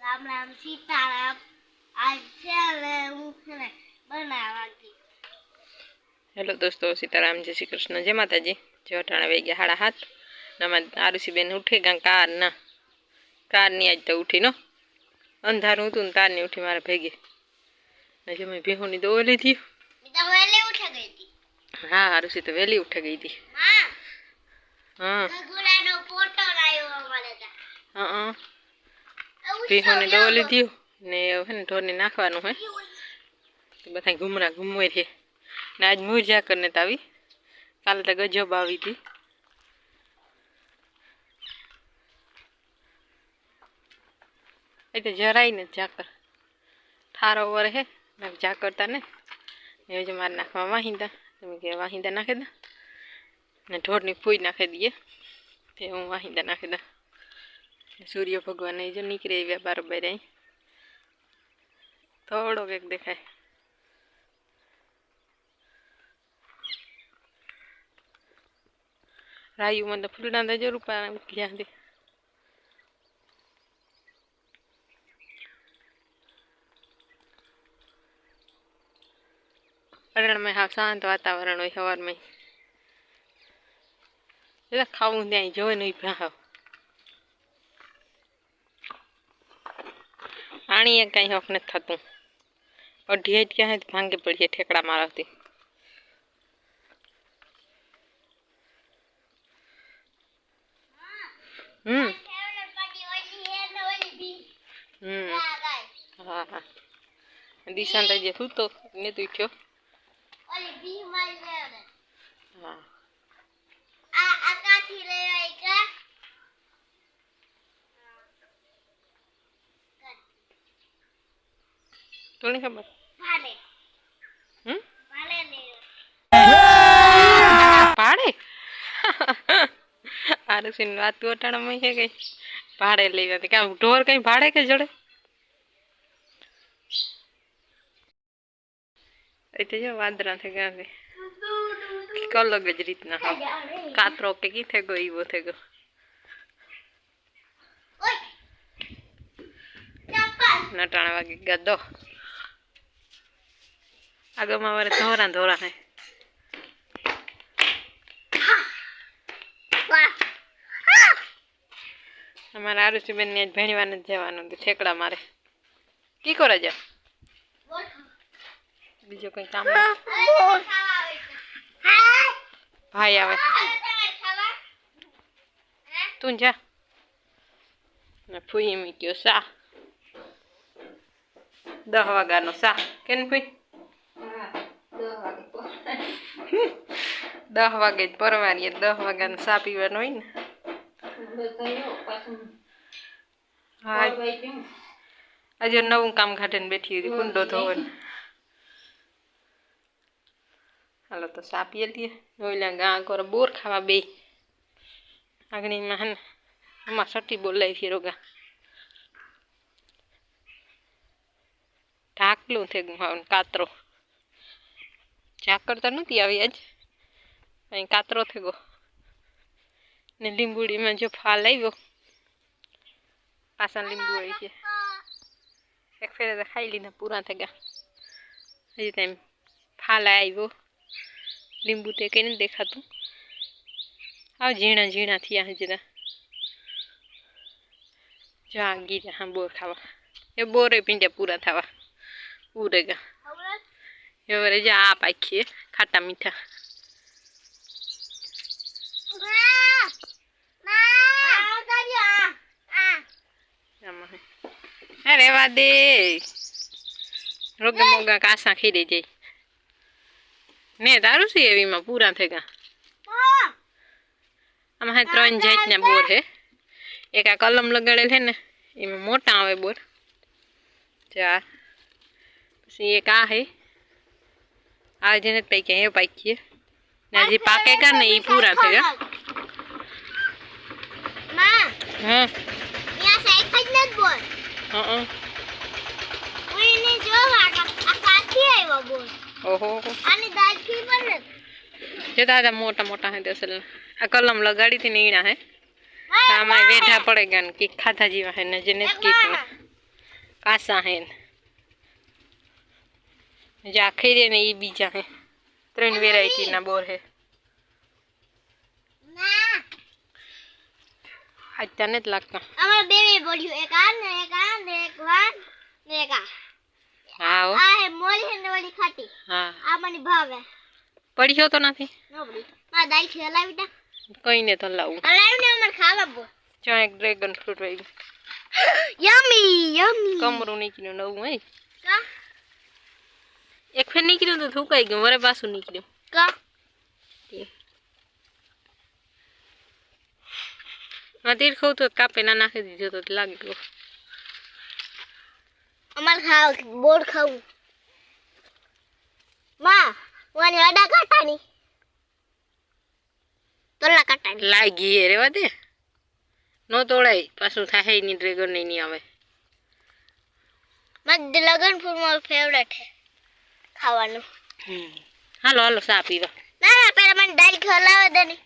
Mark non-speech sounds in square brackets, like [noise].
રામ રામ સીતારામ. આજ ને હું છે ને બનાવવા ગઈ હેલો દોસ્તો સીતારામ જય શ્રી કૃષ્ણ. જય માતાજી. જય અટાણા ગયા હાડા હાથ નમા આરુષીબેન ઉઠે કાં કાર ના કારની આજ તો ઉઠી નો અંધારું હતું ને તારની ઉઠી મારે ભેગી. ને જે મેં ભીહુની દો લીધી. હા આરુષી તો વહેલી ઉઠે ગઈ હતી. હા હા. એવું ભીહુની દો શું લીધી ને હવે ને ઢોરને નાખવાનું હે. બધા ઘુમરા ઘૂમવે છે. ને આજ મુરજા કરીને તો આવી. કાલે તો ગજબ આવી હતી. એ તો જરાય ને ઝાકર. ઠારો વર હે. ઝાકરતા ને એ જે મારે નાખવા વાહિંદા. તમે કે વાહિંદા નાખી દા. ને ઢોરની ફૂઈ નાખી દઈએ. તે હું વાહિંદા નાખી દા. ને સૂર્ય ભગવાન એ જો નીકળે એવા બરોબર અહીં થોડો કંઈક દેખાય. રાયુ મને ફૂલડા તો જરૂર પાડે ક્યાંથી અરણમાં હા શાંત વાતાવરણ હોય સવારમાં એટલે ખાવું ત્યાં જોવે નહીં ભાવ. આણીએ કાંઈ હક નથી થતું. અઢી ક્યાં ભાંગી પડીએ ઠેકડા મારાથી હમ. હમ. હા હા. દિશાંત જે સૂતો ને તું ઉઠ્યો ઓલી બી મારી ફેવરેટ હા આ આ કાથી લેવાય કા તને ખબર ભાલે હમ ભાલે લેવાય પાડે આરુષિન વાત વટાણામાં છે કઈ ભાડે લઈ જતી કાં ઢોર કઈ ભાડે કે જોડે એ તો જો વાંદરા થઈ ગયા છે કંઈક અલગ જ રીતના હા કાતરો કે કી થઈ ગયો ઈવો થઈ ગયો ઓય ચપ્પલ નટાણા વાગે ગદો આગળમાં વારે ધોરા ધોરા વાહ અમારા આરુષિબેન ને આજ ભેણવા નથી જવાનું હતું ઠેકડા મારે કી કરે જા બીજો કઈ કામ ભાઈ આવે તું જા ફૂઈ મૂક્યો સા દહ વાગ્યાનો સા કેમ ફૂઈ [laughs] દહ વાગે જ પરવારીએ દહ વાગ્યાનો સા પીવાનું હોય ને. હા આજે નવું કામ કાઢીને બેઠી હતી કુંડો ધોવાનું. હાલો તો સા પીએ લઈએ. ઓઈલા ગા કરો બોર ખાવા બે આગળીમાં હે ને આમાં સટી બોલાવી ફેરો રોગા. ઢાકલું થઈ ગયું કાતરો. ઝાકર તો નથી આવી આજ? અહીં કાતરો થઈ ગયો. ને લીંબુડીમાં જો ફાલ આવ્યો, પાછા લીંબુ આવી છે એક ફેરે તો ખાઈ લીધા, પૂરા થઈ ગયા. હજી તેમ ફાલ આવ્યો. લીંબુ તે કઈ નથી દેખાતું. આવ ઝીણા ઝીણા થયા હજી જો આ ગીરા, હા, બોર ખાવા. એ બોરે પીંડ્યા પૂરા થવા. ઉરે ગા હવે હવે જા આ પાખીએ ખાટા મીઠા માં માં આ કર્યો આ આમાં હે. હે રેવા દે રોગે મોગા કાસા ખીરી જાય ને તારું છે એવીમાં પૂરા થઈ ગયા આ આમાં હે ત્રણ જાતના બોર હે એક આ કલમ લગાડેલ છે ને એમાં મોટા આવે બોર ચાર પછી એક આ હે આ જેને પૈકી એ પાકીએ ને હજી પાકે કા ને એ પૂરા થઈ ગયા માં હા યા સાઈડ જ નથી બોલ હા હું એને જોવા આ આ કાથી આવ્યો બોલ ઓહો આની દાદકી પર નથી જે દાદા મોટા મોટા હે અસલ આ કલમ લગાડી હતી ને ઈણા હે હા, આમાં વેઢા પડે ગયા ને કીક ખાધા જેવા હે ને જે નથી કીક ને કાસા હે ને જે આખી રે ને એ બીજા હે ત્રણ વેરાયટીના બોર હે ના આજ તને જ લાગતા અમારે બે બે બોલ્યું એક આ ને એક આ ને એક વાન ને એક આ હા હો આ હે મોરી હે ને ઓલી ખાટી હા આ મને ભાવે પડ્યો તો નથી નોબડી મારા દાઈ છે હલાવી તા કઈ ને તો લાવું હલાવી ને અમારે ખાવા બો જ્યાં એક ડ્રેગન ફ્રૂટ વાઈ યમી યમી કમરું નીકળ્યું નવું હે કા એક ફેર નીકળ્યું તો થૂકાઈ ગયું વરે પાછું નીકળ્યું. કા? માં તીર ખાવું તો કાપે ના નાખી દીધો તો લાગી ગયો. અમારે ખાવ બોર ખાવું. માં વાની અડા કાટાની તોલા કાટાની લાગી રેવા દે. નો તોડાય પાછું થાય નહીં ડ્રેગન નહીં આવે. મારે લગન ફૂલ મારું ફેવરેટ છે ખાવાનું. હાલો હાલો સા પીવા. ના ના પેલા મને દાળ ખવડાવે દે ને.